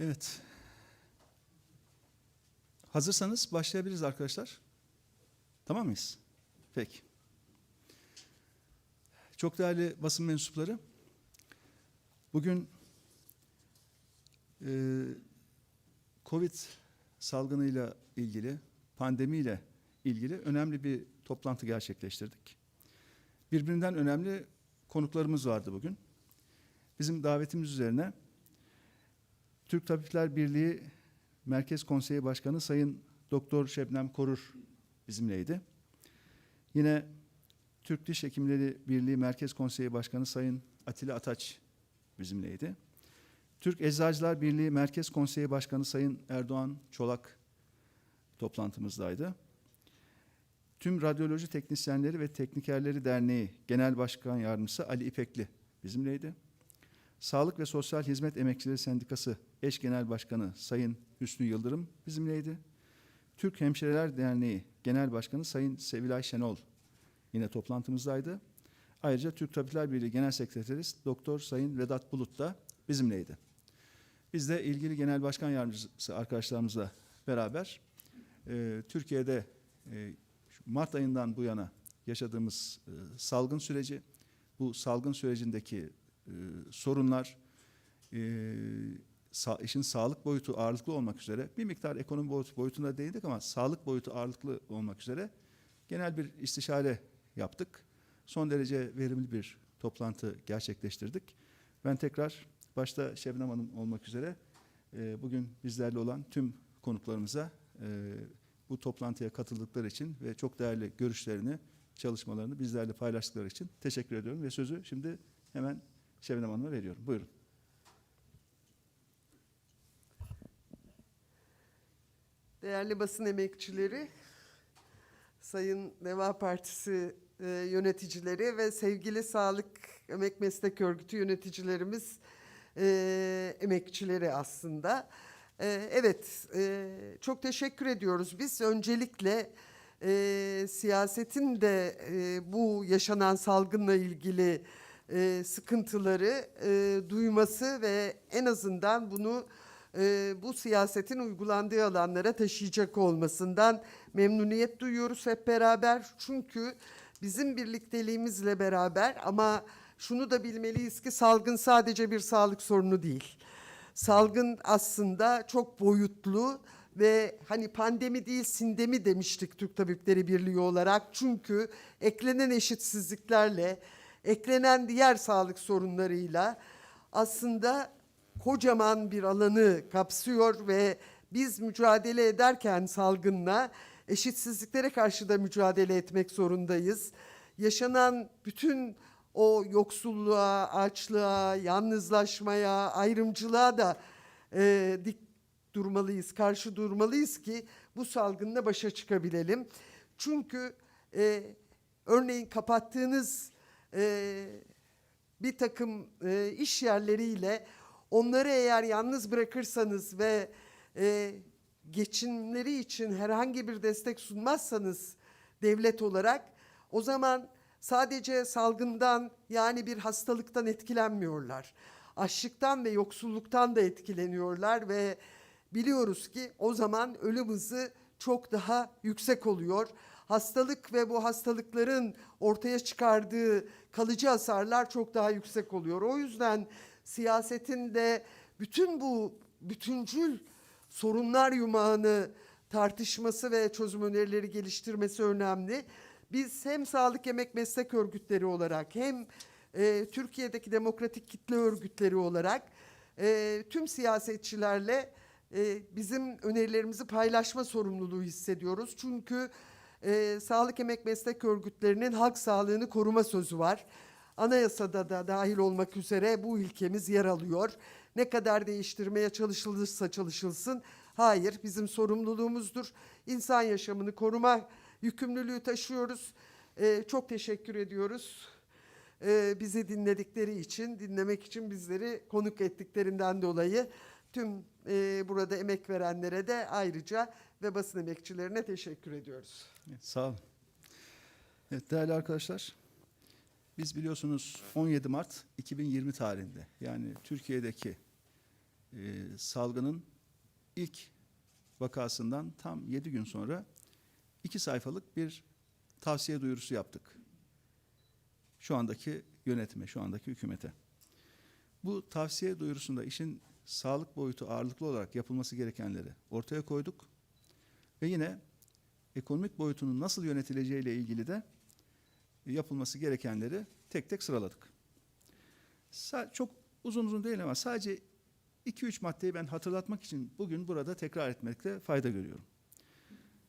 Evet. Hazırsanız başlayabiliriz arkadaşlar. Tamam mıyız? Peki. Çok değerli basın mensupları, bugün e, Covid salgınıyla ilgili, pandemiyle ilgili önemli bir toplantı gerçekleştirdik. Birbirinden önemli konuklarımız vardı bugün. Bizim davetimiz üzerine Türk Tabipler Birliği Merkez Konseyi Başkanı Sayın Doktor Şebnem Korur bizimleydi. Yine Türk Diş Hekimleri Birliği Merkez Konseyi Başkanı Sayın Atilla Ataç bizimleydi. Türk Eczacılar Birliği Merkez Konseyi Başkanı Sayın Erdoğan Çolak toplantımızdaydı. Tüm Radyoloji Teknisyenleri ve Teknikerleri Derneği Genel Başkan Yardımcısı Ali İpekli bizimleydi. Sağlık ve Sosyal Hizmet Emekçileri Sendikası Eş Genel Başkanı Sayın Hüsnü Yıldırım bizimleydi. Türk Hemşireler Derneği Genel Başkanı Sayın Sevilay Şenol yine toplantımızdaydı. Ayrıca Türk Tabipler Birliği Genel Sekreteri Doktor Sayın Vedat Bulut da bizimleydi. Biz de ilgili Genel Başkan Yardımcısı arkadaşlarımızla beraber e, Türkiye'de e, Mart ayından bu yana yaşadığımız e, salgın süreci, bu salgın sürecindeki e, sorunlar, e, sa işin sağlık boyutu ağırlıklı olmak üzere bir miktar ekonomi boyutu, boyutuna değindik ama sağlık boyutu ağırlıklı olmak üzere genel bir istişare yaptık. Son derece verimli bir toplantı gerçekleştirdik. Ben tekrar başta Şebnem Hanım olmak üzere e, bugün bizlerle olan tüm konuklarımıza e, bu toplantıya katıldıkları için ve çok değerli görüşlerini, çalışmalarını bizlerle paylaştıkları için teşekkür ediyorum ve sözü şimdi hemen Şebnem Hanım'a veriyorum. Buyurun. Değerli basın emekçileri, Sayın Deva Partisi e, yöneticileri ve sevgili Sağlık Emek Meslek Örgütü yöneticilerimiz, e, emekçileri aslında. E, evet, e, çok teşekkür ediyoruz. Biz öncelikle e, siyasetin de e, bu yaşanan salgınla ilgili e, sıkıntıları e, duyması ve en azından bunu e, bu siyasetin uygulandığı alanlara taşıyacak olmasından memnuniyet duyuyoruz hep beraber. Çünkü bizim birlikteliğimizle beraber ama şunu da bilmeliyiz ki salgın sadece bir sağlık sorunu değil. Salgın aslında çok boyutlu ve hani pandemi değil sindemi demiştik Türk Tabipleri Birliği olarak. Çünkü eklenen eşitsizliklerle, eklenen diğer sağlık sorunlarıyla aslında kocaman bir alanı kapsıyor ve biz mücadele ederken salgınla eşitsizliklere karşı da mücadele etmek zorundayız. Yaşanan bütün o yoksulluğa, açlığa, yalnızlaşmaya, ayrımcılığa da e, dik durmalıyız, karşı durmalıyız ki bu salgınla başa çıkabilelim. Çünkü e, örneğin kapattığınız e, bir takım e, iş yerleriyle onları eğer yalnız bırakırsanız ve e, geçimleri için herhangi bir destek sunmazsanız devlet olarak o zaman sadece salgından yani bir hastalıktan etkilenmiyorlar. Açlıktan ve yoksulluktan da etkileniyorlar ve biliyoruz ki o zaman ölüm hızı çok daha yüksek oluyor. Hastalık ve bu hastalıkların ortaya çıkardığı kalıcı hasarlar çok daha yüksek oluyor. O yüzden siyasetin de bütün bu bütüncül sorunlar yumağını tartışması ve çözüm önerileri geliştirmesi önemli. Biz hem sağlık emek meslek örgütleri olarak hem e, Türkiye'deki demokratik kitle örgütleri olarak e, tüm siyasetçilerle e, bizim önerilerimizi paylaşma sorumluluğu hissediyoruz. Çünkü e, sağlık emek meslek örgütlerinin halk sağlığını koruma sözü var. Anayasada da dahil olmak üzere bu ilkemiz yer alıyor. Ne kadar değiştirmeye çalışılırsa çalışılsın, hayır bizim sorumluluğumuzdur. İnsan yaşamını koruma yükümlülüğü taşıyoruz. Ee, çok teşekkür ediyoruz. Ee, bizi dinledikleri için, dinlemek için bizleri konuk ettiklerinden dolayı tüm e, burada emek verenlere de ayrıca ve basın emekçilerine teşekkür ediyoruz. Evet, sağ olun. Evet, değerli arkadaşlar, biz biliyorsunuz 17 Mart 2020 tarihinde yani Türkiye'deki e, salgının ilk vakasından tam 7 gün sonra iki sayfalık bir tavsiye duyurusu yaptık. Şu andaki yönetime, şu andaki hükümete. Bu tavsiye duyurusunda işin sağlık boyutu ağırlıklı olarak yapılması gerekenleri ortaya koyduk. Ve yine ekonomik boyutunun nasıl yönetileceği ile ilgili de yapılması gerekenleri tek tek sıraladık. Sa- çok uzun uzun değil ama sadece 2-3 maddeyi ben hatırlatmak için bugün burada tekrar etmekte fayda görüyorum.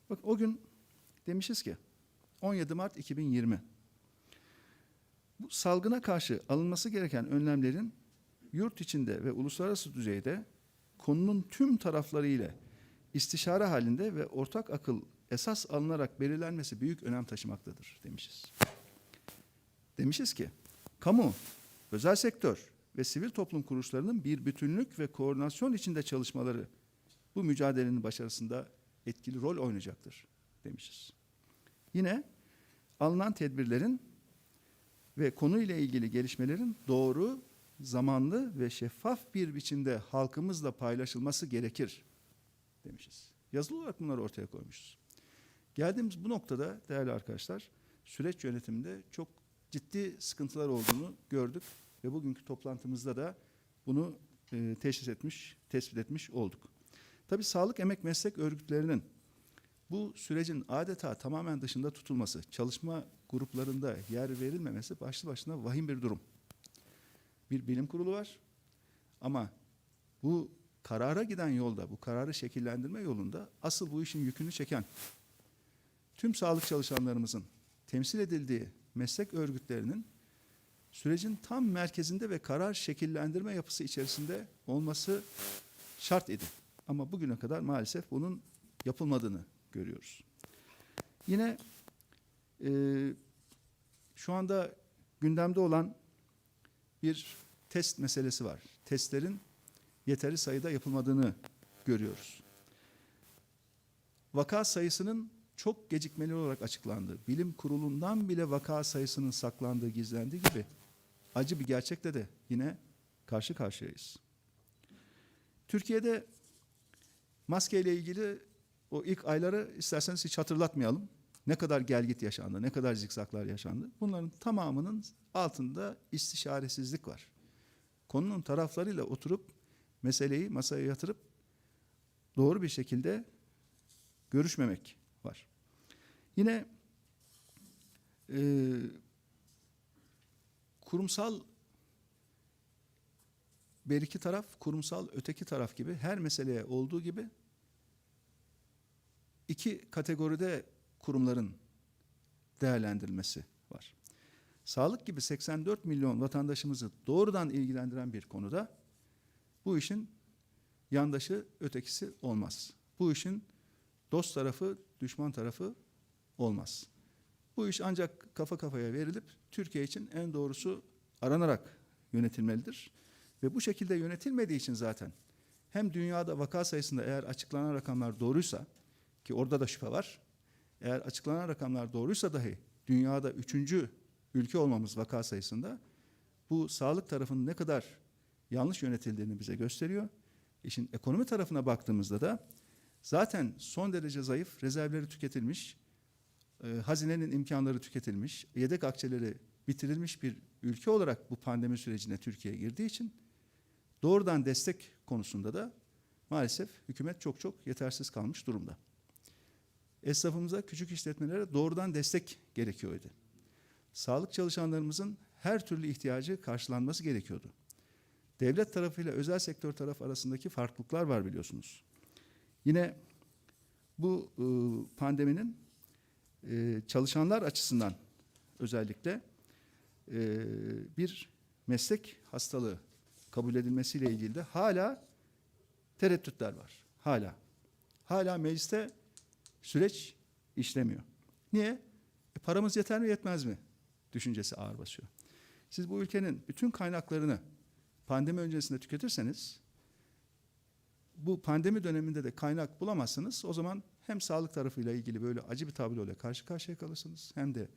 Bak o gün demişiz ki 17 Mart 2020 bu salgına karşı alınması gereken önlemlerin yurt içinde ve uluslararası düzeyde konunun tüm tarafları ile istişare halinde ve ortak akıl esas alınarak belirlenmesi büyük önem taşımaktadır demişiz. Demişiz ki kamu, özel sektör ve sivil toplum kuruluşlarının bir bütünlük ve koordinasyon içinde çalışmaları bu mücadelenin başarısında etkili rol oynayacaktır demişiz. Yine alınan tedbirlerin ve konuyla ilgili gelişmelerin doğru, zamanlı ve şeffaf bir biçimde halkımızla paylaşılması gerekir demişiz. Yazılı olarak bunları ortaya koymuşuz. Geldiğimiz bu noktada değerli arkadaşlar süreç yönetiminde çok ciddi sıkıntılar olduğunu gördük ve bugünkü toplantımızda da bunu e, teşhis etmiş, tespit etmiş olduk. Tabii sağlık emek meslek örgütlerinin bu sürecin adeta tamamen dışında tutulması, çalışma gruplarında yer verilmemesi başlı başına vahim bir durum. Bir bilim kurulu var ama bu karara giden yolda, bu kararı şekillendirme yolunda asıl bu işin yükünü çeken tüm sağlık çalışanlarımızın temsil edildiği meslek örgütlerinin sürecin tam merkezinde ve karar şekillendirme yapısı içerisinde olması şart idi. Ama bugüne kadar maalesef bunun yapılmadığını görüyoruz. Yine e, şu anda gündemde olan bir test meselesi var. Testlerin yeteri sayıda yapılmadığını görüyoruz. Vaka sayısının çok gecikmeli olarak açıklandığı, bilim kurulundan bile vaka sayısının saklandığı, gizlendiği gibi acı bir gerçekle de yine karşı karşıyayız. Türkiye'de maske ile ilgili o ilk ayları isterseniz hiç hatırlatmayalım. Ne kadar gelgit yaşandı, ne kadar zikzaklar yaşandı. Bunların tamamının altında istişaresizlik var. Konunun taraflarıyla oturup meseleyi masaya yatırıp doğru bir şekilde görüşmemek var. Yine e, kurumsal bir iki taraf, kurumsal öteki taraf gibi her meseleye olduğu gibi iki kategoride kurumların değerlendirilmesi. Sağlık gibi 84 milyon vatandaşımızı doğrudan ilgilendiren bir konuda bu işin yandaşı ötekisi olmaz. Bu işin dost tarafı, düşman tarafı olmaz. Bu iş ancak kafa kafaya verilip Türkiye için en doğrusu aranarak yönetilmelidir. Ve bu şekilde yönetilmediği için zaten hem dünyada vaka sayısında eğer açıklanan rakamlar doğruysa ki orada da şüphe var. Eğer açıklanan rakamlar doğruysa dahi dünyada üçüncü ülke olmamız vaka sayısında bu sağlık tarafının ne kadar yanlış yönetildiğini bize gösteriyor. İşin ekonomi tarafına baktığımızda da zaten son derece zayıf, rezervleri tüketilmiş, e, hazinenin imkanları tüketilmiş, yedek akçeleri bitirilmiş bir ülke olarak bu pandemi sürecine Türkiye girdiği için doğrudan destek konusunda da maalesef hükümet çok çok yetersiz kalmış durumda. Esnafımıza, küçük işletmelere doğrudan destek gerekiyordu. Sağlık çalışanlarımızın her türlü ihtiyacı karşılanması gerekiyordu. Devlet tarafıyla özel sektör tarafı arasındaki farklılıklar var biliyorsunuz. Yine bu e, pandeminin e, çalışanlar açısından özellikle e, bir meslek hastalığı kabul edilmesiyle ilgili de hala tereddütler var. Hala. Hala mecliste süreç işlemiyor. Niye? E, paramız yeter mi yetmez mi? Düşüncesi ağır basıyor. Siz bu ülkenin bütün kaynaklarını pandemi öncesinde tüketirseniz bu pandemi döneminde de kaynak bulamazsınız. O zaman hem sağlık tarafıyla ilgili böyle acı bir tabloyla karşı karşıya kalırsınız hem de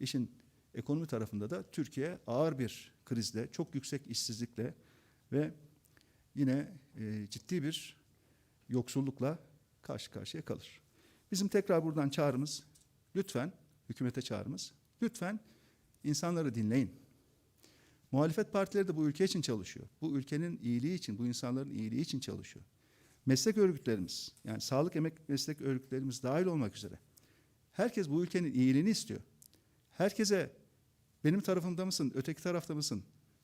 işin ekonomi tarafında da Türkiye ağır bir krizle, çok yüksek işsizlikle ve yine e, ciddi bir yoksullukla karşı karşıya kalır. Bizim tekrar buradan çağrımız lütfen hükümete çağrımız lütfen insanları dinleyin. Muhalefet partileri de bu ülke için çalışıyor. Bu ülkenin iyiliği için, bu insanların iyiliği için çalışıyor. Meslek örgütlerimiz, yani sağlık emek meslek örgütlerimiz dahil olmak üzere. Herkes bu ülkenin iyiliğini istiyor. Herkese benim tarafımda mısın, öteki tarafta mısın,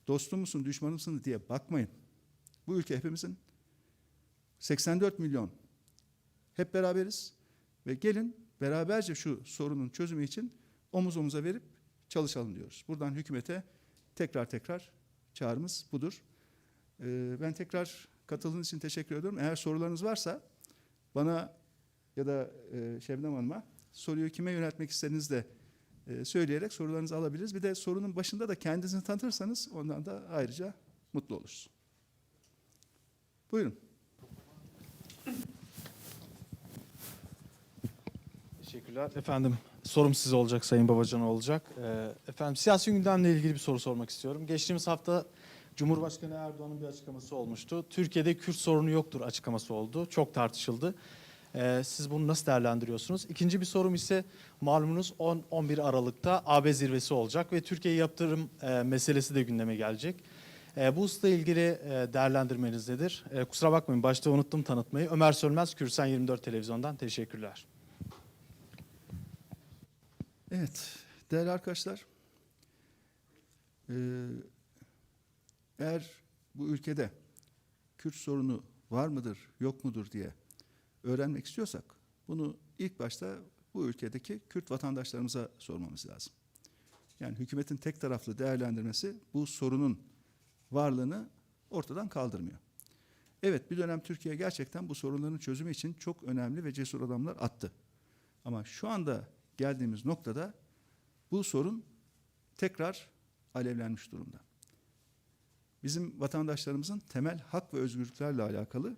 dostum musun, düşmanım mısın diye bakmayın. Bu ülke hepimizin. 84 milyon. Hep beraberiz ve gelin beraberce şu sorunun çözümü için omuz omuza verip çalışalım diyoruz. Buradan hükümete tekrar tekrar çağrımız budur. Ee, ben tekrar katıldığınız için teşekkür ediyorum. Eğer sorularınız varsa bana ya da e, Şebnem Hanım'a soruyu kime yöneltmek istediğinizi de e, söyleyerek sorularınızı alabiliriz. Bir de sorunun başında da kendinizi tanıtırsanız ondan da ayrıca mutlu oluruz. Buyurun. Teşekkürler. Efendim sorum size olacak Sayın Babacan olacak. Ee, efendim siyasi gündemle ilgili bir soru sormak istiyorum. Geçtiğimiz hafta Cumhurbaşkanı Erdoğan'ın bir açıklaması olmuştu. Türkiye'de Kürt sorunu yoktur açıklaması oldu. Çok tartışıldı. Ee, siz bunu nasıl değerlendiriyorsunuz? İkinci bir sorum ise malumunuz 10-11 Aralık'ta AB zirvesi olacak ve Türkiye yaptırım e, meselesi de gündeme gelecek. E, bu hususla ilgili e, değerlendirmeniz nedir? E, kusura bakmayın başta unuttum tanıtmayı. Ömer Sönmez, Kürsen 24 Televizyon'dan teşekkürler. Evet, değerli arkadaşlar, eee, eğer bu ülkede Kürt sorunu var mıdır, yok mudur diye öğrenmek istiyorsak, bunu ilk başta bu ülkedeki Kürt vatandaşlarımıza sormamız lazım. Yani hükümetin tek taraflı değerlendirmesi bu sorunun varlığını ortadan kaldırmıyor. Evet, bir dönem Türkiye gerçekten bu sorunların çözümü için çok önemli ve cesur adamlar attı. Ama şu anda geldiğimiz noktada bu sorun tekrar alevlenmiş durumda. Bizim vatandaşlarımızın temel hak ve özgürlüklerle alakalı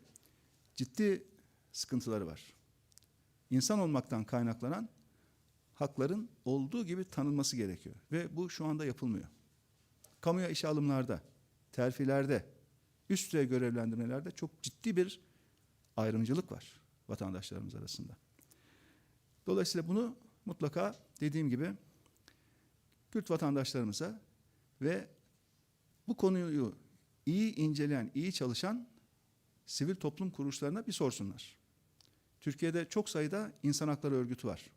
ciddi sıkıntıları var. İnsan olmaktan kaynaklanan hakların olduğu gibi tanınması gerekiyor ve bu şu anda yapılmıyor. Kamuya işe alımlarda, terfilerde, üst düzey görevlendirmelerde çok ciddi bir ayrımcılık var vatandaşlarımız arasında. Dolayısıyla bunu mutlaka dediğim gibi Kürt vatandaşlarımıza ve bu konuyu iyi inceleyen, iyi çalışan sivil toplum kuruluşlarına bir sorsunlar. Türkiye'de çok sayıda insan hakları örgütü var.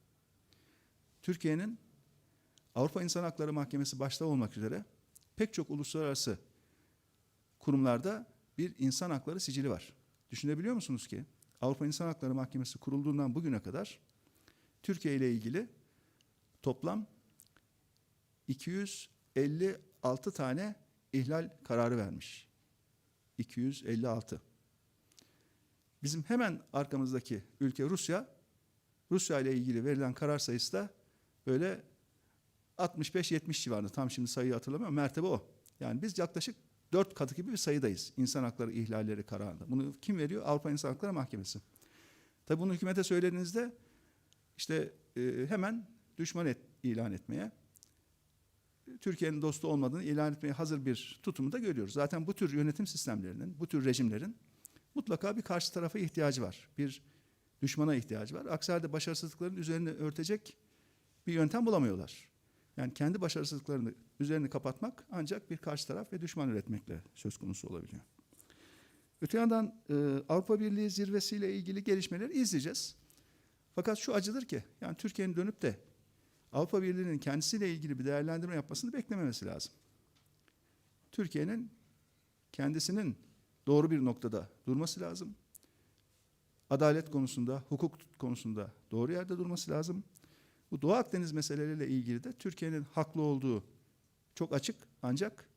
Türkiye'nin Avrupa İnsan Hakları Mahkemesi başta olmak üzere pek çok uluslararası kurumlarda bir insan hakları sicili var. Düşünebiliyor musunuz ki Avrupa İnsan Hakları Mahkemesi kurulduğundan bugüne kadar Türkiye ile ilgili toplam 256 tane ihlal kararı vermiş. 256. Bizim hemen arkamızdaki ülke Rusya, Rusya ile ilgili verilen karar sayısı da böyle 65-70 civarında. Tam şimdi sayıyı hatırlamıyorum. Mertebe o. Yani biz yaklaşık 4 katı gibi bir sayıdayız. İnsan hakları ihlalleri kararında. Bunu kim veriyor? Avrupa İnsan Hakları Mahkemesi. Tabii bunu hükümete söylediğinizde işte e, hemen düşman et, ilan etmeye, Türkiye'nin dostu olmadığını ilan etmeye hazır bir tutumu da görüyoruz. Zaten bu tür yönetim sistemlerinin, bu tür rejimlerin mutlaka bir karşı tarafa ihtiyacı var. Bir düşmana ihtiyacı var. Aksi halde başarısızlıkların üzerine örtecek bir yöntem bulamıyorlar. Yani kendi başarısızlıklarını üzerini kapatmak ancak bir karşı taraf ve düşman üretmekle söz konusu olabiliyor. Öte yandan e, Avrupa Birliği zirvesiyle ilgili gelişmeleri izleyeceğiz. Fakat şu acıdır ki yani Türkiye'nin dönüp de Avrupa Birliği'nin kendisiyle ilgili bir değerlendirme yapmasını beklememesi lazım. Türkiye'nin kendisinin doğru bir noktada durması lazım. Adalet konusunda, hukuk konusunda doğru yerde durması lazım. Bu Doğu Akdeniz meseleleriyle ilgili de Türkiye'nin haklı olduğu çok açık ancak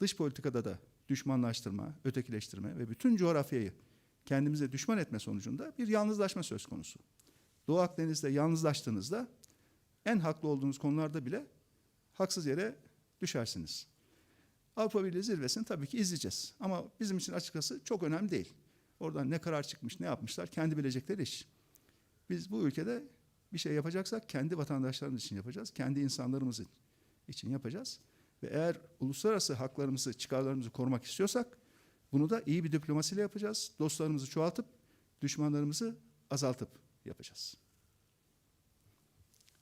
dış politikada da düşmanlaştırma, ötekileştirme ve bütün coğrafyayı kendimize düşman etme sonucunda bir yalnızlaşma söz konusu. Doğu Akdeniz'de yalnızlaştığınızda en haklı olduğunuz konularda bile haksız yere düşersiniz. Avrupa Birliği zirvesini tabii ki izleyeceğiz. Ama bizim için açıkçası çok önemli değil. Oradan ne karar çıkmış, ne yapmışlar kendi bilecekleri iş. Biz bu ülkede bir şey yapacaksak kendi vatandaşlarımız için yapacağız. Kendi insanlarımız için yapacağız. Ve eğer uluslararası haklarımızı, çıkarlarımızı korumak istiyorsak Bunu da iyi bir diplomasiyle yapacağız. Dostlarımızı çoğaltıp düşmanlarımızı azaltıp yapacağız.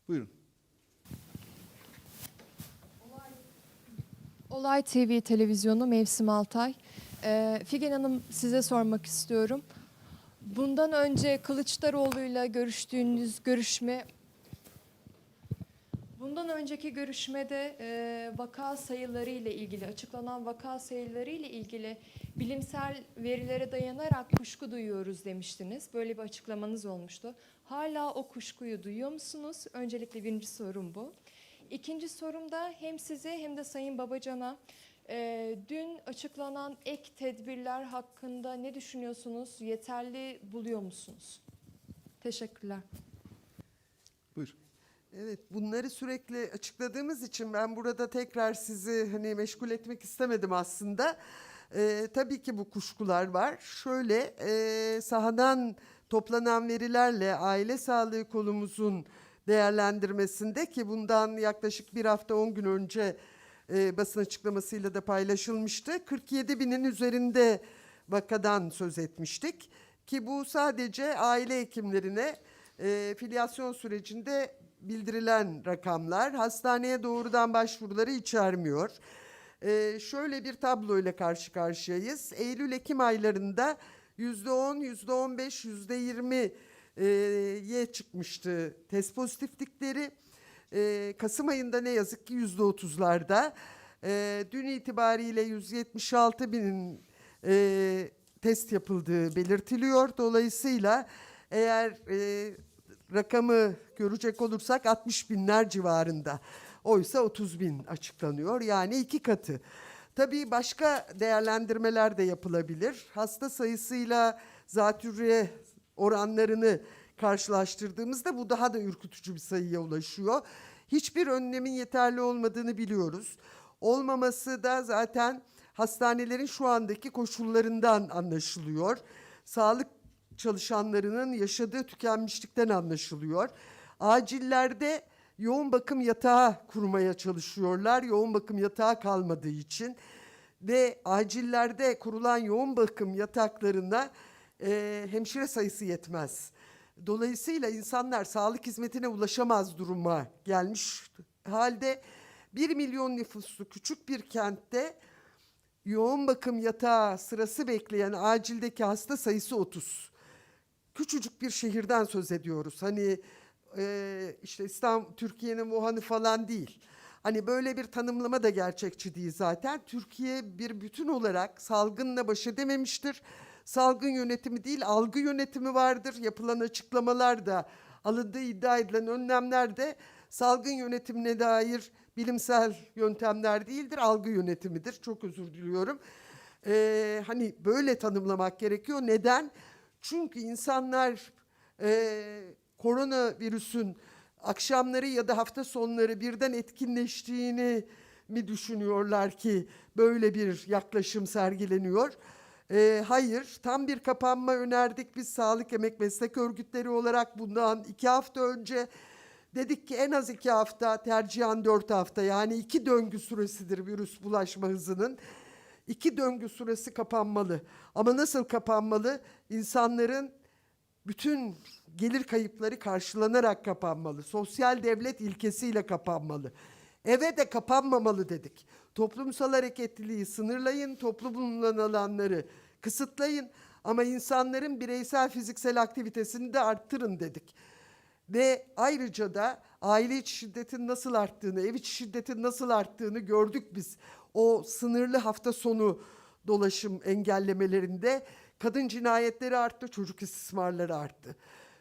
Buyurun. Olay TV televizyonu Mevsim Altay. Ee, Figen Hanım size sormak istiyorum. Bundan önce Kılıçdaroğlu'yla görüştüğünüz görüşme Bundan önceki görüşmede e, vaka sayıları ile ilgili açıklanan vaka sayıları ile ilgili bilimsel verilere dayanarak kuşku duyuyoruz demiştiniz. Böyle bir açıklamanız olmuştu. Hala o kuşkuyu duyuyor musunuz? Öncelikle birinci sorum bu. İkinci sorum da hem size hem de Sayın Babacan'a e, dün açıklanan ek tedbirler hakkında ne düşünüyorsunuz? Yeterli buluyor musunuz? Teşekkürler. Evet, bunları sürekli açıkladığımız için ben burada tekrar sizi hani meşgul etmek istemedim aslında. Ee, tabii ki bu kuşkular var. Şöyle e, sahadan toplanan verilerle aile sağlığı kolumuzun değerlendirmesinde ki bundan yaklaşık bir hafta 10 gün önce e, basın açıklamasıyla da paylaşılmıştı. 47 binin üzerinde vakadan söz etmiştik ki bu sadece aile hekimlerine e, filyasyon sürecinde bildirilen rakamlar hastaneye doğrudan başvuruları içermiyor. E, şöyle bir tablo ile karşı karşıyayız. Eylül-Ekim aylarında yüzde on, yüzde on beş, yüzde yirmi e, çıkmıştı test pozitiflikleri. E, Kasım ayında ne yazık ki yüzde otuzlarda. E, dün itibariyle 176 binin e, test yapıldığı belirtiliyor. Dolayısıyla eğer e, rakamı görecek olursak 60 binler civarında. Oysa 30 bin açıklanıyor. Yani iki katı. Tabii başka değerlendirmeler de yapılabilir. Hasta sayısıyla zatürre oranlarını karşılaştırdığımızda bu daha da ürkütücü bir sayıya ulaşıyor. Hiçbir önlemin yeterli olmadığını biliyoruz. Olmaması da zaten hastanelerin şu andaki koşullarından anlaşılıyor. Sağlık çalışanlarının yaşadığı tükenmişlikten anlaşılıyor. Acillerde yoğun bakım yatağı kurmaya çalışıyorlar. Yoğun bakım yatağı kalmadığı için ve acillerde kurulan yoğun bakım yataklarına e, hemşire sayısı yetmez. Dolayısıyla insanlar sağlık hizmetine ulaşamaz duruma gelmiş halde 1 milyon nüfuslu küçük bir kentte yoğun bakım yatağı sırası bekleyen acildeki hasta sayısı 30 küçücük bir şehirden söz ediyoruz. Hani e, işte İstanbul, Türkiye'nin Wuhan'ı falan değil. Hani böyle bir tanımlama da gerçekçi değil zaten. Türkiye bir bütün olarak salgınla baş edememiştir. Salgın yönetimi değil, algı yönetimi vardır. Yapılan açıklamalar da, alındığı iddia edilen önlemler de salgın yönetimine dair bilimsel yöntemler değildir, algı yönetimidir. Çok özür diliyorum. Ee, hani böyle tanımlamak gerekiyor. Neden? Çünkü insanlar e, koronavirüsün akşamları ya da hafta sonları birden etkinleştiğini mi düşünüyorlar ki böyle bir yaklaşım sergileniyor? E, hayır, tam bir kapanma önerdik biz sağlık emek meslek örgütleri olarak bundan iki hafta önce. Dedik ki en az iki hafta, tercihen dört hafta yani iki döngü süresidir virüs bulaşma hızının. İki döngü süresi kapanmalı. Ama nasıl kapanmalı? İnsanların bütün gelir kayıpları karşılanarak kapanmalı. Sosyal devlet ilkesiyle kapanmalı. Eve de kapanmamalı dedik. Toplumsal hareketliliği sınırlayın, toplu bulunan alanları kısıtlayın ama insanların bireysel fiziksel aktivitesini de arttırın dedik. Ve ayrıca da aile içi şiddetin nasıl arttığını, ev içi şiddetin nasıl arttığını gördük biz. O sınırlı hafta sonu dolaşım engellemelerinde kadın cinayetleri arttı, çocuk istismarları arttı.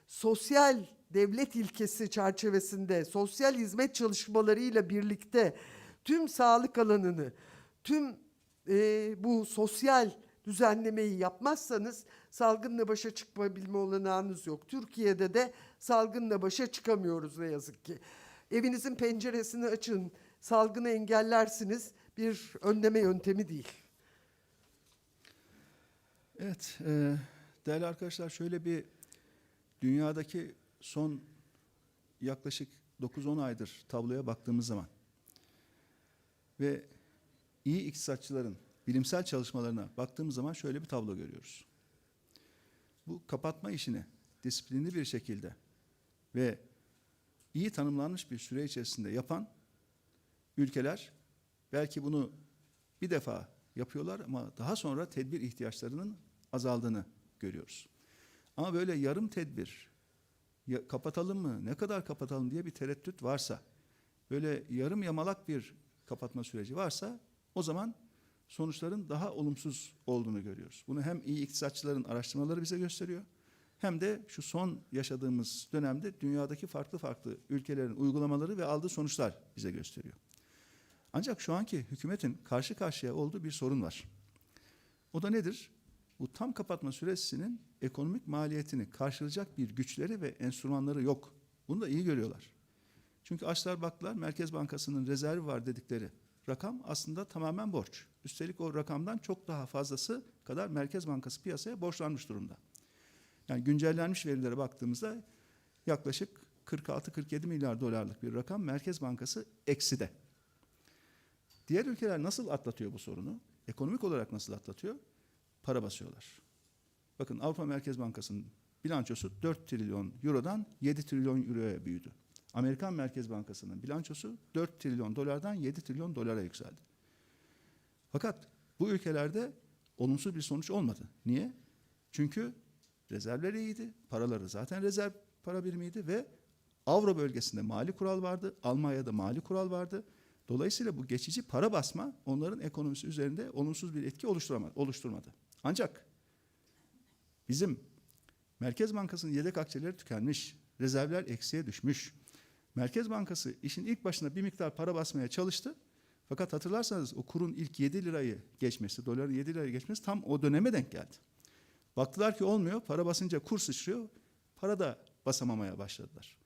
Sosyal devlet ilkesi çerçevesinde sosyal hizmet çalışmalarıyla birlikte tüm sağlık alanını, tüm e, bu sosyal düzenlemeyi yapmazsanız salgınla başa çıkmabilme olanağınız yok. Türkiye'de de salgınla başa çıkamıyoruz ne yazık ki. Evinizin penceresini açın, salgını engellersiniz bir önleme yöntemi değil. Evet, e, değerli arkadaşlar şöyle bir dünyadaki son yaklaşık 9-10 aydır tabloya baktığımız zaman ve iyi iktisatçıların bilimsel çalışmalarına baktığımız zaman şöyle bir tablo görüyoruz. Bu kapatma işini disiplinli bir şekilde ve iyi tanımlanmış bir süre içerisinde yapan ülkeler belki bunu bir defa yapıyorlar ama daha sonra tedbir ihtiyaçlarının azaldığını görüyoruz. Ama böyle yarım tedbir, ya, kapatalım mı, ne kadar kapatalım diye bir tereddüt varsa, böyle yarım yamalak bir kapatma süreci varsa o zaman sonuçların daha olumsuz olduğunu görüyoruz. Bunu hem iyi iktisatçıların araştırmaları bize gösteriyor hem de şu son yaşadığımız dönemde dünyadaki farklı farklı ülkelerin uygulamaları ve aldığı sonuçlar bize gösteriyor. Ancak şu anki hükümetin karşı karşıya olduğu bir sorun var. O da nedir? Bu tam kapatma süresinin ekonomik maliyetini karşılayacak bir güçleri ve enstrümanları yok. Bunu da iyi görüyorlar. Çünkü açlar baktılar Merkez Bankası'nın rezervi var dedikleri rakam aslında tamamen borç. Üstelik o rakamdan çok daha fazlası kadar Merkez Bankası piyasaya borçlanmış durumda. Yani güncellenmiş verilere baktığımızda yaklaşık 46-47 milyar dolarlık bir rakam Merkez Bankası ekside. Diğer ülkeler nasıl atlatıyor bu sorunu? Ekonomik olarak nasıl atlatıyor? Para basıyorlar. Bakın Avrupa Merkez Bankası'nın bilançosu 4 trilyon eurodan 7 trilyon euroya büyüdü. Amerikan Merkez Bankası'nın bilançosu 4 trilyon dolardan 7 trilyon dolara yükseldi. Fakat bu ülkelerde olumsuz bir sonuç olmadı. Niye? Çünkü rezervleri iyiydi. Paraları zaten rezerv para birimiydi ve Avro bölgesinde mali kural vardı. Almanya'da mali kural vardı. Dolayısıyla bu geçici para basma onların ekonomisi üzerinde olumsuz bir etki oluşturmadı. Ancak bizim Merkez Bankası'nın yedek akçeleri tükenmiş, rezervler eksiye düşmüş. Merkez Bankası işin ilk başına bir miktar para basmaya çalıştı. Fakat hatırlarsanız o kurun ilk 7 lirayı geçmesi, doların 7 lirayı geçmesi tam o döneme denk geldi. Baktılar ki olmuyor, para basınca kur sıçrıyor, para da basamamaya başladılar.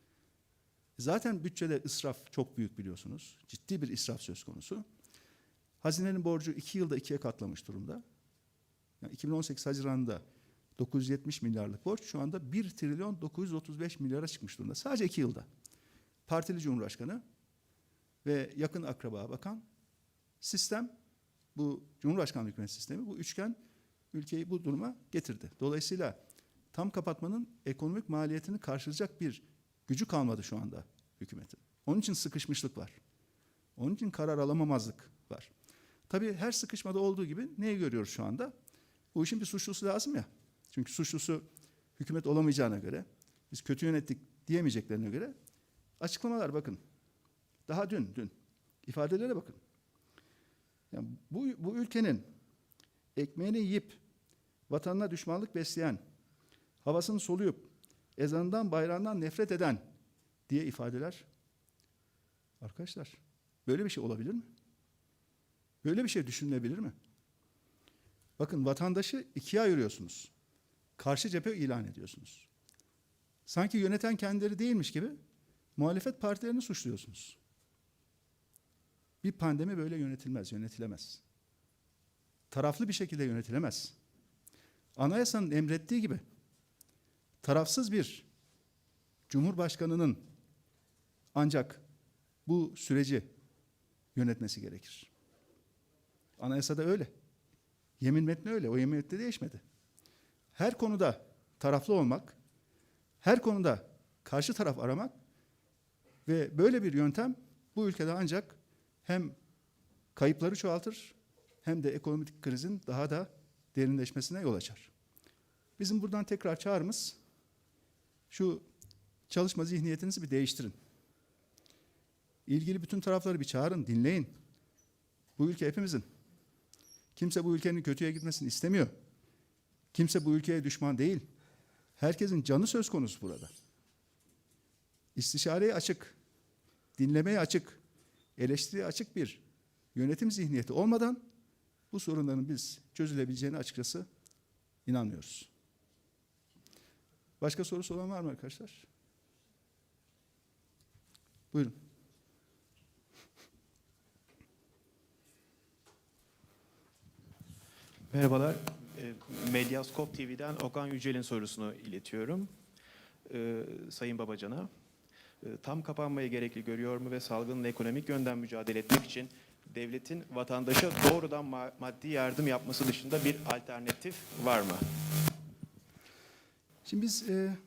Zaten bütçede israf çok büyük biliyorsunuz. Ciddi bir israf söz konusu. Hazinenin borcu iki yılda ikiye katlamış durumda. Yani 2018 Haziran'da 970 milyarlık borç şu anda 1 trilyon 935 milyara çıkmış durumda. Sadece iki yılda. Partili Cumhurbaşkanı ve yakın akraba bakan sistem bu Cumhurbaşkanlığı hükümet sistemi bu üçgen ülkeyi bu duruma getirdi. Dolayısıyla tam kapatmanın ekonomik maliyetini karşılayacak bir gücü kalmadı şu anda hükümetin. Onun için sıkışmışlık var. Onun için karar alamamazlık var. Tabii her sıkışmada olduğu gibi neyi görüyoruz şu anda? Bu işin bir suçlusu lazım ya. Çünkü suçlusu hükümet olamayacağına göre, biz kötü yönettik diyemeyeceklerine göre açıklamalar bakın. Daha dün, dün ifadelere bakın. Yani bu, bu ülkenin ekmeğini yiyip vatanına düşmanlık besleyen, havasını soluyup ezanından bayrağından nefret eden diye ifadeler. Arkadaşlar böyle bir şey olabilir mi? Böyle bir şey düşünülebilir mi? Bakın vatandaşı ikiye ayırıyorsunuz. Karşı cephe ilan ediyorsunuz. Sanki yöneten kendileri değilmiş gibi muhalefet partilerini suçluyorsunuz. Bir pandemi böyle yönetilmez, yönetilemez. Taraflı bir şekilde yönetilemez. Anayasanın emrettiği gibi tarafsız bir cumhurbaşkanının ancak bu süreci yönetmesi gerekir. Anayasada öyle. Yemin metni öyle. O yemin metni değişmedi. Her konuda taraflı olmak, her konuda karşı taraf aramak ve böyle bir yöntem bu ülkede ancak hem kayıpları çoğaltır hem de ekonomik krizin daha da derinleşmesine yol açar. Bizim buradan tekrar çağrımız şu çalışma zihniyetinizi bir değiştirin. İlgili bütün tarafları bir çağırın, dinleyin. Bu ülke hepimizin. Kimse bu ülkenin kötüye gitmesini istemiyor. Kimse bu ülkeye düşman değil. Herkesin canı söz konusu burada. İstişareye açık, dinlemeye açık, eleştiriye açık bir yönetim zihniyeti olmadan bu sorunların biz çözülebileceğine açıkçası inanmıyoruz. Başka sorusu olan var mı arkadaşlar? Buyurun. Merhabalar. E, Medyaskop TV'den Okan Yücel'in sorusunu iletiyorum. E, Sayın Babacan'a. E, Tam kapanmayı gerekli görüyor mu ve salgınla ekonomik yönden mücadele etmek için devletin vatandaşa doğrudan ma- maddi yardım yapması dışında bir alternatif var mı? Şimdi biz e,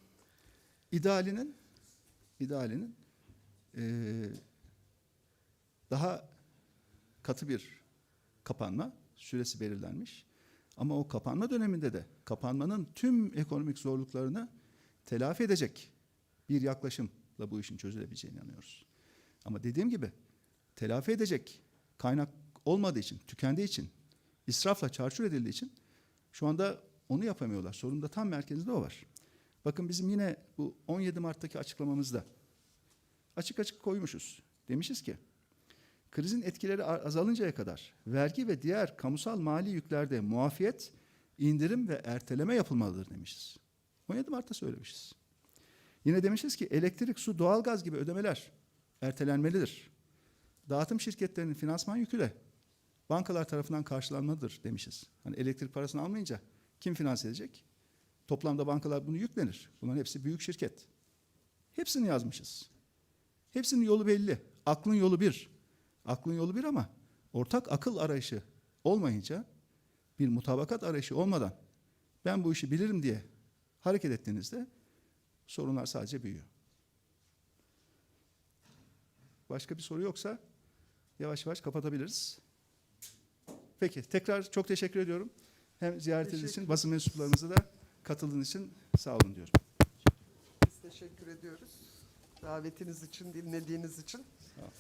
idealinin idealinin e, daha katı bir kapanma süresi belirlenmiş. Ama o kapanma döneminde de kapanmanın tüm ekonomik zorluklarını telafi edecek bir yaklaşımla bu işin çözülebileceğine inanıyoruz. Ama dediğim gibi telafi edecek kaynak olmadığı için, tükendiği için, israfla çarçur edildiği için şu anda onu yapamıyorlar. Sorun da tam merkezinde o var. Bakın bizim yine bu 17 Mart'taki açıklamamızda açık açık koymuşuz. Demişiz ki krizin etkileri azalıncaya kadar vergi ve diğer kamusal mali yüklerde muafiyet, indirim ve erteleme yapılmalıdır demişiz. 17 Mart'ta söylemişiz. Yine demişiz ki elektrik, su, doğalgaz gibi ödemeler ertelenmelidir. Dağıtım şirketlerinin finansman yükü de bankalar tarafından karşılanmalıdır demişiz. Hani elektrik parasını almayınca kim finanse edecek? Toplamda bankalar bunu yüklenir. Bunların hepsi büyük şirket. Hepsini yazmışız. Hepsinin yolu belli. Aklın yolu bir. Aklın yolu bir ama ortak akıl arayışı olmayınca bir mutabakat arayışı olmadan ben bu işi bilirim diye hareket ettiğinizde sorunlar sadece büyüyor. Başka bir soru yoksa yavaş yavaş kapatabiliriz. Peki tekrar çok teşekkür ediyorum. Hem ziyaretiniz için basın mensuplarınıza da katıldığınız için sağ olun diyorum. Biz teşekkür ediyoruz. Davetiniz için, dinlediğiniz için. Sağ olun.